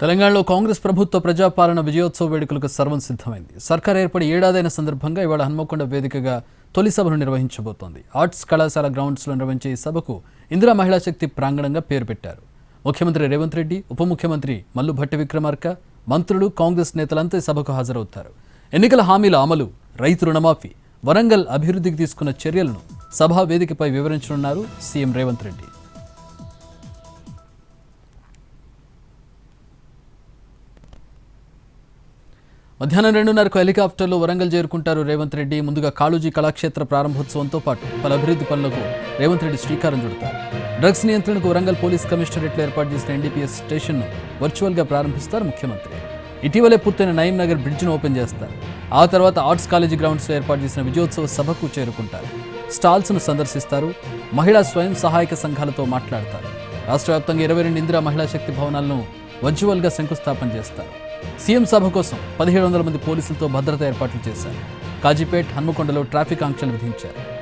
తెలంగాణలో కాంగ్రెస్ ప్రభుత్వ ప్రజాపాలన విజయోత్సవ వేడుకలకు సర్వం సిద్ధమైంది. సర్కార్ ఏర్పడి ఏడాదైన సందర్భంగా ఇవాళ హన్మకొండ వేదికగా తొలి సభను నిర్వహించబోతోంది. ఆర్ట్స్ కళాశాల గ్రౌండ్స్లో నిర్వహించే ఈ సభకు ఇందిరా మహిళా శక్తి ప్రాంగణంగా పేరు పెట్టారు. ముఖ్యమంత్రి రేవంత్ రెడ్డి ఉప ముఖ్యమంత్రి మల్లు భట్టి విక్రమార్క మంత్రులు కాంగ్రెస్ నేతలంతా సభకు హాజరవుతారు. ఎన్నికల హామీల అమలు రైతు రుణమాఫీ వరంగల్ అభివృద్ధికి తీసుకున్న చర్యలను సభా వేదికపై వివరించనున్నారు సీఎం రేవంత్ రెడ్డి. మధ్యాహ్నం రెండున్నరకు హెలికాప్టర్లో వరంగల్ చేరుకుంటారు రేవంత్ రెడ్డి. ముందుగా కాళూజీ కళాక్షేత్ర ప్రారంభోత్సవంతో పాటు పలు అభివృద్ధి పనులకు రేవంత్ రెడ్డి శ్రీకారం చుడతారు. డ్రగ్స్ నియంత్రణకు వరంగల్ పోలీస్ కమిషనరేట్లో ఏర్పాటు చేసిన ఎన్డీపీఎస్ స్టేషన్ను వర్చువల్గా ప్రారంభిస్తారు ముఖ్యమంత్రి. ఇటీవలే పూర్తయిన నయీం నగర్ బ్రిడ్జ్ను ఓపెన్ చేస్తారు. ఆ తర్వాత ఆర్ట్స్ కాలేజీ గ్రౌండ్స్లో ఏర్పాటు చేసిన విజయోత్సవ సభకు చేరుకుంటారు. స్టాల్స్ను సందర్శిస్తారు. మహిళా స్వయం సహాయక సంఘాలతో మాట్లాడతారు. రాష్ట్ర వ్యాప్తంగా ఇరవై రెండు ఇందిరా మహిళా శక్తి భవనాలను వర్చువల్గా శంకుస్థాపన చేస్తారు. సీఎం సభ కోసం పదిహేడు వందల మంది పోలీసులతో భద్రత ఏర్పాట్లు చేశారు. కాజీపేట్ హన్మకొండలో ట్రాఫిక్ ఆంక్షలు విధించారు.